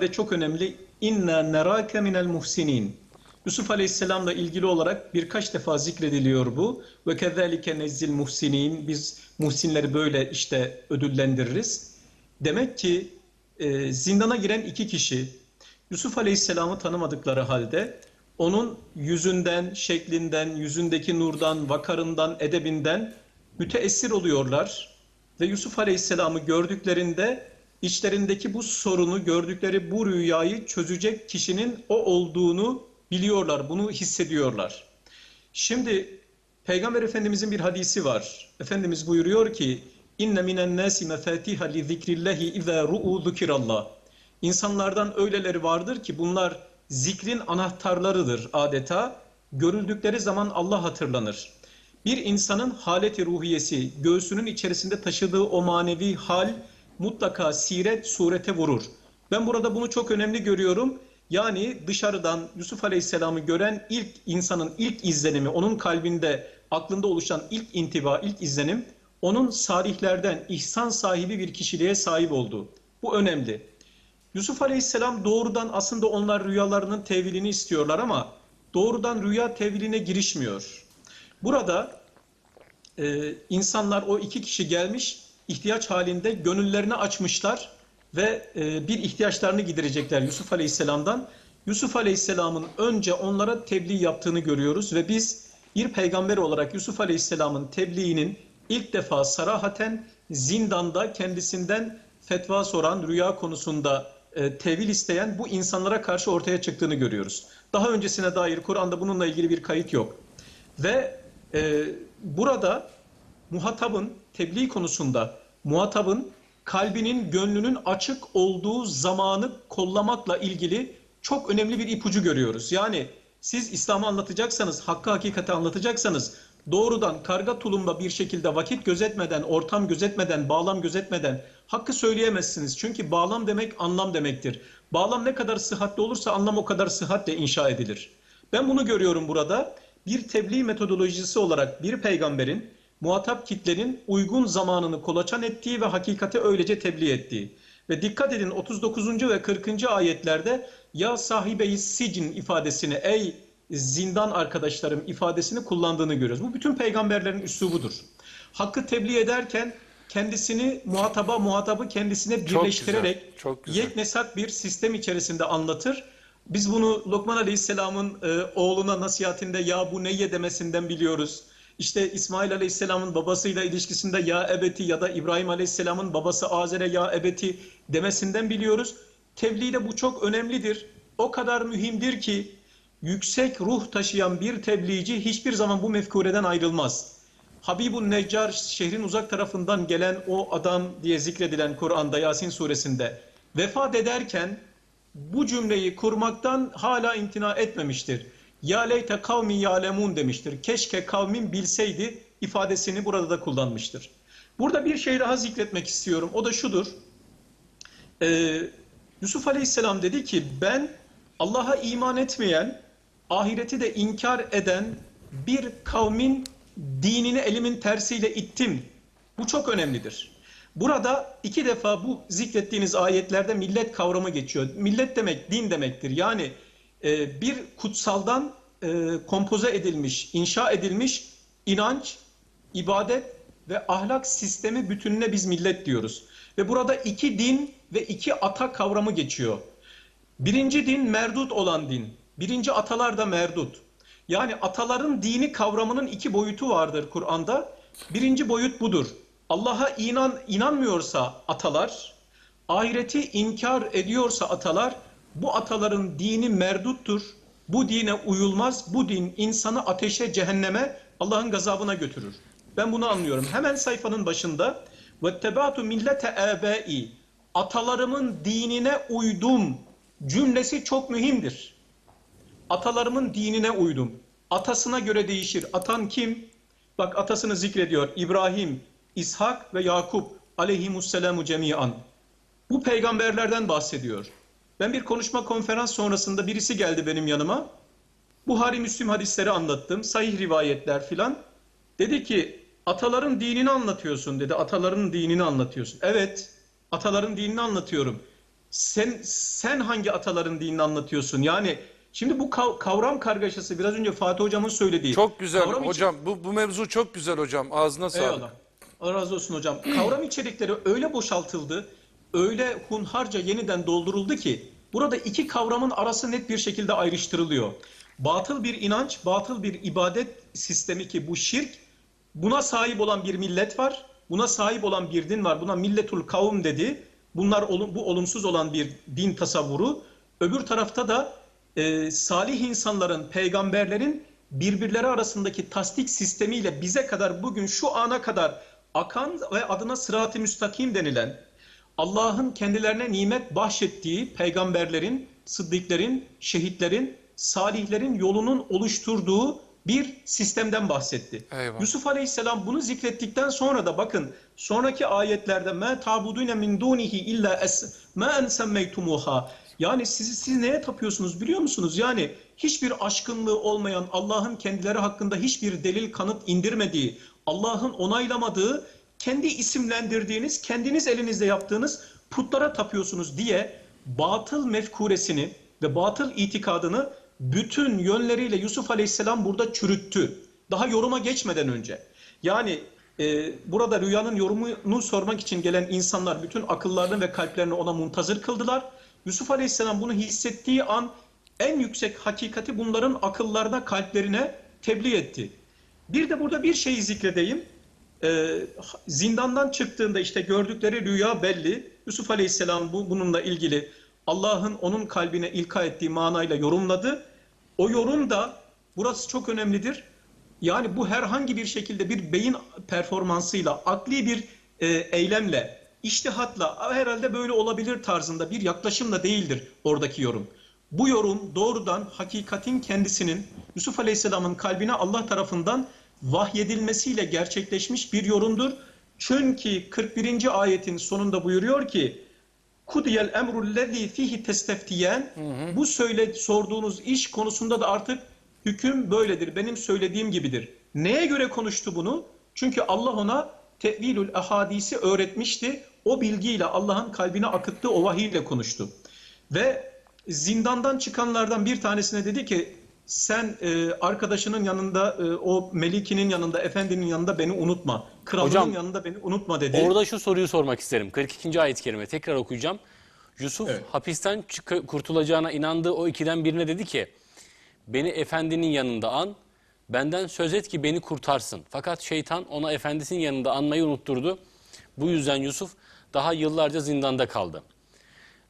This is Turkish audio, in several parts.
de çok önemli. İnna nerake minel muhsinin. Yusuf Aleyhisselam'la ilgili olarak birkaç defa zikrediliyor bu. Ve kezalike nezzil muhsinin. Biz muhsinleri böyle işte ödüllendiririz. Demek ki e, zindana giren iki kişi Yusuf Aleyhisselam'ı tanımadıkları halde onun yüzünden, şeklinden, yüzündeki nurdan, vakarından, edebinden müteessir oluyorlar. Ve Yusuf Aleyhisselam'ı gördüklerinde içlerindeki bu sorunu, gördükleri bu rüyayı çözecek kişinin o olduğunu biliyorlar, bunu hissediyorlar. Şimdi Peygamber Efendimizin bir hadisi var. Efendimiz buyuruyor ki inne minen nasi mefatiha li zikrillahi iza ru'u zikirallah. İnsanlardan öyleleri vardır ki bunlar zikrin anahtarlarıdır adeta. Görüldükleri zaman Allah hatırlanır. Bir insanın haleti ruhiyesi, göğsünün içerisinde taşıdığı o manevi hal mutlaka siret, surete vurur. Ben burada bunu çok önemli görüyorum. Yani dışarıdan Yusuf Aleyhisselam'ı gören ilk insanın ilk izlenimi, onun kalbinde, aklında oluşan ilk intiba, ilk izlenim, onun salihlerden, ihsan sahibi bir kişiliğe sahip olduğu. Bu önemli. Yusuf Aleyhisselam doğrudan aslında onlar rüyalarının tevilini istiyorlar ama doğrudan rüya teviline girişmiyor. Burada e, insanlar o iki kişi gelmiş ihtiyaç halinde gönüllerini açmışlar ve e, bir ihtiyaçlarını giderecekler Yusuf Aleyhisselam'dan. Yusuf Aleyhisselam'ın önce onlara tebliğ yaptığını görüyoruz ve biz bir peygamber olarak Yusuf Aleyhisselam'ın tebliğinin ilk defa sarahaten zindanda kendisinden fetva soran rüya konusunda e, tevil isteyen bu insanlara karşı ortaya çıktığını görüyoruz. Daha öncesine dair Kur'an'da bununla ilgili bir kayıt yok. Ve e, burada muhatabın tebliğ konusunda muhatabın kalbinin gönlünün açık olduğu zamanı kollamakla ilgili çok önemli bir ipucu görüyoruz. Yani siz İslam'ı anlatacaksanız, hakkı hakikati anlatacaksanız doğrudan karga tulumba bir şekilde vakit gözetmeden, ortam gözetmeden, bağlam gözetmeden hakkı söyleyemezsiniz. Çünkü bağlam demek anlam demektir. Bağlam ne kadar sıhhatli olursa anlam o kadar sıhhatle inşa edilir. Ben bunu görüyorum burada. Bir tebliğ metodolojisi olarak bir peygamberin muhatap kitlenin uygun zamanını kolaçan ettiği ve hakikati öylece tebliğ ettiği. Ve dikkat edin 39. ve 40. ayetlerde ya sahibeyi sicin ifadesini ey zindan arkadaşlarım ifadesini kullandığını görüyoruz. Bu bütün peygamberlerin üslubudur. Hakkı tebliğ ederken kendisini muhataba muhatabı kendisine Çok birleştirerek güzel, çok güzel. yeknesak bir sistem içerisinde anlatır. Biz bunu Lokman Aleyhisselam'ın e, oğluna nasihatinde ya bu neye demesinden biliyoruz. İşte İsmail Aleyhisselam'ın babasıyla ilişkisinde ya ebeti ya da İbrahim Aleyhisselam'ın babası Azer'e ya ebeti demesinden biliyoruz. Tebliğde bu çok önemlidir. O kadar mühimdir ki yüksek ruh taşıyan bir tebliğci hiçbir zaman bu mefkureden ayrılmaz. Habibun Neccar şehrin uzak tarafından gelen o adam diye zikredilen Kur'an'da Yasin suresinde vefat ederken bu cümleyi kurmaktan hala imtina etmemiştir. Ya leyte kavmi yalemun demiştir. Keşke kavmin bilseydi ifadesini burada da kullanmıştır. Burada bir şey daha zikretmek istiyorum. O da şudur. Ee, Yusuf Aleyhisselam dedi ki ben Allah'a iman etmeyen, ahireti de inkar eden bir kavmin dinini elimin tersiyle ittim. Bu çok önemlidir. Burada iki defa bu zikrettiğiniz ayetlerde millet kavramı geçiyor. Millet demek din demektir. Yani e, bir kutsaldan e, kompoze edilmiş, inşa edilmiş inanç, ibadet ve ahlak sistemi bütününe biz millet diyoruz. Ve burada iki din ve iki ata kavramı geçiyor. Birinci din merdut olan din. Birinci atalar da merdut. Yani ataların dini kavramının iki boyutu vardır Kur'an'da. Birinci boyut budur. Allah'a inan inanmıyorsa atalar, ahireti inkar ediyorsa atalar, bu ataların dini merduttur. Bu dine uyulmaz. Bu din insanı ateşe, cehenneme, Allah'ın gazabına götürür. Ben bunu anlıyorum. Hemen sayfanın başında وَاتَّبَعْتُ millete اَبَائِ Atalarımın dinine uydum cümlesi çok mühimdir. Atalarımın dinine uydum. Atasına göre değişir. Atan kim? Bak atasını zikrediyor. İbrahim, İshak ve Yakup aleyhimusselamu cemiyan. Bu peygamberlerden bahsediyor. Ben bir konuşma konferans sonrasında birisi geldi benim yanıma. Buhari Müslim hadisleri anlattım. Sahih rivayetler filan. Dedi ki ataların dinini anlatıyorsun dedi. Ataların dinini anlatıyorsun. Evet ataların dinini anlatıyorum. Sen sen hangi ataların dinini anlatıyorsun? Yani şimdi bu kav- kavram kargaşası biraz önce Fatih hocamın söylediği. Çok güzel kavram hocam. Bu, bu mevzu çok güzel hocam. Ağzına sağlık. Eyvallah. Allah razı olsun hocam. Kavram içerikleri öyle boşaltıldı, öyle hunharca yeniden dolduruldu ki burada iki kavramın arası net bir şekilde ayrıştırılıyor. Batıl bir inanç, batıl bir ibadet sistemi ki bu şirk, buna sahip olan bir millet var, buna sahip olan bir din var. Buna milletul kavm dedi. Bunlar bu olumsuz olan bir din tasavvuru. Öbür tarafta da e, salih insanların, peygamberlerin birbirleri arasındaki tasdik sistemiyle bize kadar bugün şu ana kadar akan ve adına sırat-ı müstakim denilen Allah'ın kendilerine nimet bahşettiği peygamberlerin, sıddıkların, şehitlerin, salihlerin yolunun oluşturduğu bir sistemden bahsetti. Eyvallah. Yusuf Aleyhisselam bunu zikrettikten sonra da bakın sonraki ayetlerde ma tabudune min dunihi illa es ma en semmeytumuha yani siz siz neye tapıyorsunuz biliyor musunuz? Yani hiçbir aşkınlığı olmayan Allah'ın kendileri hakkında hiçbir delil kanıt indirmediği, Allah'ın onaylamadığı, kendi isimlendirdiğiniz, kendiniz elinizde yaptığınız putlara tapıyorsunuz diye batıl mefkuresini ve batıl itikadını bütün yönleriyle Yusuf Aleyhisselam burada çürüttü. Daha yoruma geçmeden önce. Yani e, burada rüyanın yorumunu sormak için gelen insanlar bütün akıllarını ve kalplerini ona muntazır kıldılar. Yusuf Aleyhisselam bunu hissettiği an en yüksek hakikati bunların akıllarına, kalplerine tebliğ etti. Bir de burada bir şeyi zikredeyim. Ee, zindandan çıktığında işte gördükleri rüya belli. Yusuf Aleyhisselam bu, bununla ilgili Allah'ın onun kalbine ilka ettiği manayla yorumladı. O yorum da burası çok önemlidir. Yani bu herhangi bir şekilde bir beyin performansıyla, akli bir e, eylemle, iştihatla herhalde böyle olabilir tarzında bir yaklaşımla değildir oradaki yorum. Bu yorum doğrudan hakikatin kendisinin Yusuf Aleyhisselam'ın kalbine Allah tarafından vahyedilmesiyle gerçekleşmiş bir yorumdur. Çünkü 41. ayetin sonunda buyuruyor ki Kudiyel emrullezî fihi testeftiyen bu söyle sorduğunuz iş konusunda da artık hüküm böyledir. Benim söylediğim gibidir. Neye göre konuştu bunu? Çünkü Allah ona tevilül ahadisi öğretmişti. O bilgiyle Allah'ın kalbine akıttığı o vahiyle konuştu. Ve zindandan çıkanlardan bir tanesine dedi ki sen e, arkadaşının yanında e, o Meliki'nin yanında efendinin yanında beni unutma. Kralının Hocam, yanında beni unutma dedi. Orada şu soruyu sormak isterim. 42. ayet-i kerime tekrar okuyacağım. Yusuf Evet. hapisten kurtulacağına inandığı o ikiden birine dedi ki beni efendinin yanında an benden söz et ki beni kurtarsın. Fakat şeytan ona efendisinin yanında anmayı unutturdu. Bu yüzden Yusuf daha yıllarca zindanda kaldı.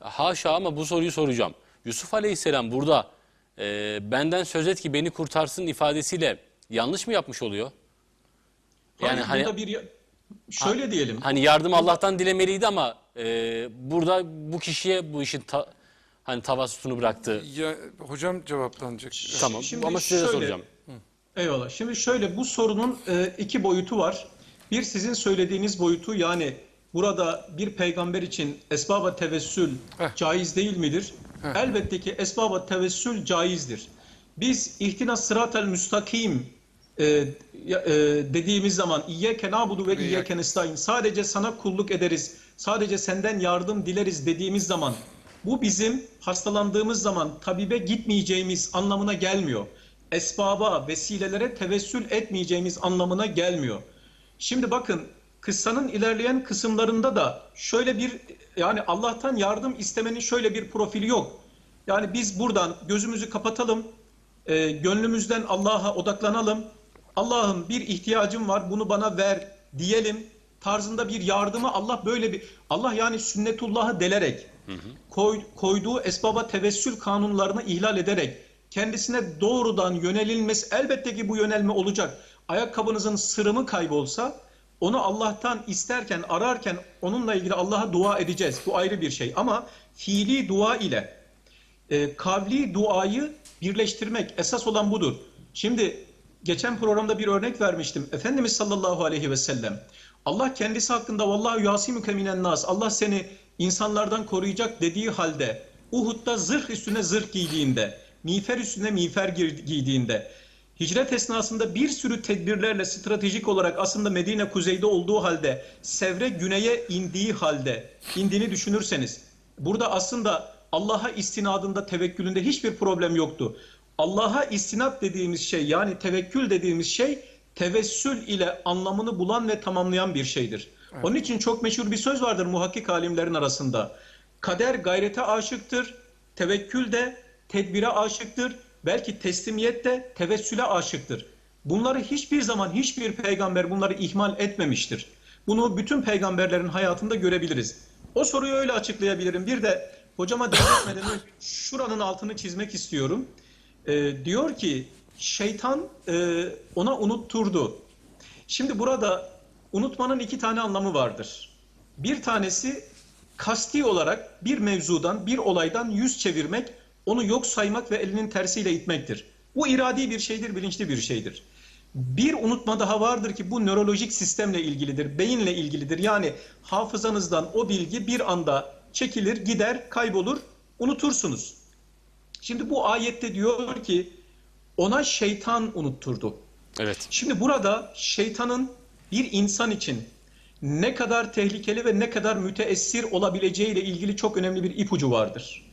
Haşa ama bu soruyu soracağım. Yusuf Aleyhisselam burada e, benden söz et ki beni kurtarsın ifadesiyle yanlış mı yapmış oluyor? Hayır, Yani hani- burada bir şöyle diyelim. Hani yardım Allah'tan dilemeliydi ama e, burada bu kişiye bu işin ta, hani tavasutunu bıraktı. Ya, hocam cevaplanacak. Tamam Şimdi ama size de şöyle- soracağım. Eyvallah. Şimdi şöyle bu sorunun e, iki boyutu var. Bir sizin söylediğiniz boyutu yani burada bir peygamber için esbaba tevessül Heh. caiz değil midir? Elbette ki esbaba tevessül caizdir. Biz ihtina sıratel müstakim e, e, dediğimiz zaman İyyâke nâbudu ve İyyâke nestaîn sadece sana kulluk ederiz, sadece senden yardım dileriz dediğimiz zaman bu bizim hastalandığımız zaman tabibe gitmeyeceğimiz anlamına gelmiyor. Esbaba, vesilelere tevessül etmeyeceğimiz anlamına gelmiyor. Şimdi bakın kıssanın ilerleyen kısımlarında da şöyle bir yani Allah'tan yardım istemenin şöyle bir profili yok. Yani biz buradan gözümüzü kapatalım, e, gönlümüzden Allah'a odaklanalım. Allah'ım bir ihtiyacım var bunu bana ver diyelim tarzında bir yardımı Allah böyle bir Allah yani sünnetullahı delerek koy- koyduğu esbaba tevessül kanunlarını ihlal ederek kendisine doğrudan yönelilmesi elbette ki bu yönelme olacak. Ayakkabınızın sırımı kaybolsa onu Allah'tan isterken ararken onunla ilgili Allah'a dua edeceğiz. Bu ayrı bir şey ama fiili dua ile e, kavli duayı birleştirmek esas olan budur. Şimdi geçen programda bir örnek vermiştim. Efendimiz sallallahu aleyhi ve sellem Allah kendisi hakkında vallahu yasimuke minen nas Allah seni insanlardan koruyacak dediği halde Uhud'da zırh üstüne zırh giydiğinde, miğfer üstüne miğfer giydiğinde Hicret esnasında bir sürü tedbirlerle stratejik olarak aslında Medine kuzeyde olduğu halde Sevre güneye indiği halde indiğini düşünürseniz Burada aslında Allah'a istinadında tevekkülünde hiçbir problem yoktu. Allah'a istinat dediğimiz şey yani tevekkül dediğimiz şey tevessül ile anlamını bulan ve tamamlayan bir şeydir. Onun için çok meşhur bir söz vardır muhakkik alimlerin arasında. Kader gayrete aşıktır, tevekkül de tedbire aşıktır, belki teslimiyet de tevessüle aşıktır. Bunları hiçbir zaman hiçbir peygamber bunları ihmal etmemiştir. Bunu bütün peygamberlerin hayatında görebiliriz. O soruyu öyle açıklayabilirim. Bir de hocama devam etmeden şuranın altını çizmek istiyorum. Ee, diyor ki şeytan e, ona unutturdu. Şimdi burada unutmanın iki tane anlamı vardır. Bir tanesi kasti olarak bir mevzudan, bir olaydan yüz çevirmek, onu yok saymak ve elinin tersiyle itmektir. Bu iradi bir şeydir, bilinçli bir şeydir. Bir unutma daha vardır ki bu nörolojik sistemle ilgilidir, beyinle ilgilidir. Yani hafızanızdan o bilgi bir anda çekilir, gider, kaybolur, unutursunuz. Şimdi bu ayette diyor ki ona şeytan unutturdu. Evet. Şimdi burada şeytanın bir insan için ne kadar tehlikeli ve ne kadar müteessir olabileceği ile ilgili çok önemli bir ipucu vardır.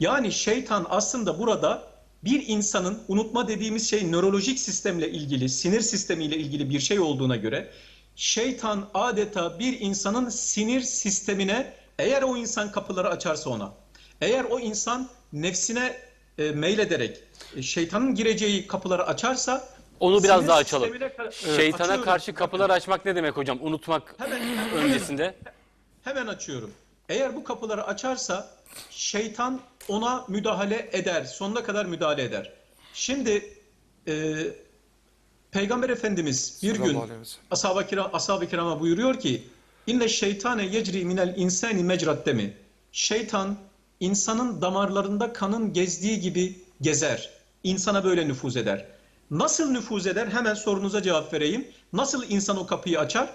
Yani şeytan aslında burada bir insanın unutma dediğimiz şey nörolojik sistemle ilgili, sinir sistemiyle ilgili bir şey olduğuna göre şeytan adeta bir insanın sinir sistemine eğer o insan kapıları açarsa ona, eğer o insan nefsine e, meylederek e, şeytanın gireceği kapıları açarsa Onu biraz daha açalım. Şeytana Açıyorum. karşı kapılar açmak ne demek hocam? Unutmak Hemen, hemen, öncesinde. hemen açıyorum. Eğer bu kapıları açarsa şeytan ona müdahale eder. Sonuna kadar müdahale eder. Şimdi e, Peygamber Efendimiz bir gün ashab-ı kiram, ashab-ı kirama buyuruyor ki inne şeytane yecri minel insani mecrat demi. Şeytan insanın damarlarında kanın gezdiği gibi gezer. İnsana böyle nüfuz eder. Nasıl nüfuz eder? Hemen sorunuza cevap vereyim. Nasıl insan o kapıyı açar?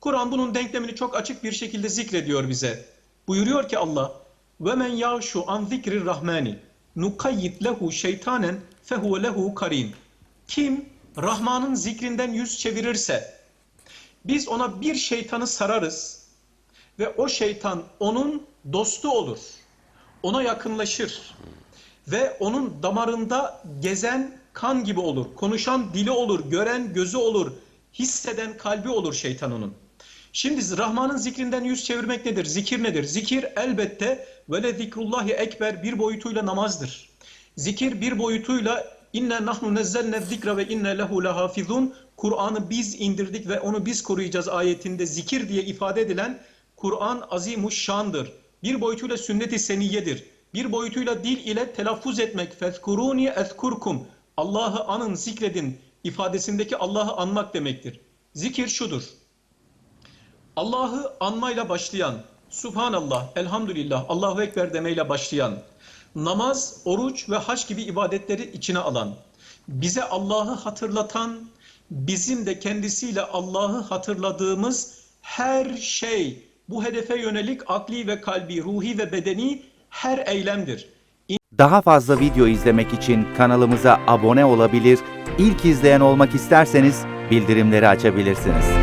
Kur'an bunun denklemini çok açık bir şekilde zikrediyor bize. Buyuruyor ki Allah ve men yağşu an zikrir rahmani nukayyid lehu şeytanen fehuve lehu karin. Kim Rahman'ın zikrinden yüz çevirirse biz ona bir şeytanı sararız ve o şeytan onun dostu olur. Ona yakınlaşır ve onun damarında gezen kan gibi olur. Konuşan dili olur, gören gözü olur, hisseden kalbi olur şeytan onun. Şimdi Rahman'ın zikrinden yüz çevirmek nedir? Zikir nedir? Zikir elbette ve le zikrullahi ekber bir boyutuyla namazdır. Zikir bir boyutuyla inne nahnu nezzelne zikra ve inne lehu lehafizun Kur'an'ı biz indirdik ve onu biz koruyacağız ayetinde zikir diye ifade edilen Kur'an azimuş şandır. Bir boyutuyla sünnet-i seniyyedir. Bir boyutuyla dil ile telaffuz etmek. Fezkuruni ezkurkum. Allah'ı anın, zikredin ifadesindeki Allah'ı anmak demektir. Zikir şudur. Allah'ı anmayla başlayan, Subhanallah, Elhamdülillah, Allahu Ekber demeyle başlayan, namaz, oruç ve hac gibi ibadetleri içine alan, bize Allah'ı hatırlatan, bizim de kendisiyle Allah'ı hatırladığımız her şey, bu hedefe yönelik akli ve kalbi, ruhi ve bedeni her eylemdir. Daha fazla video izlemek için kanalımıza abone olabilir, ilk izleyen olmak isterseniz bildirimleri açabilirsiniz.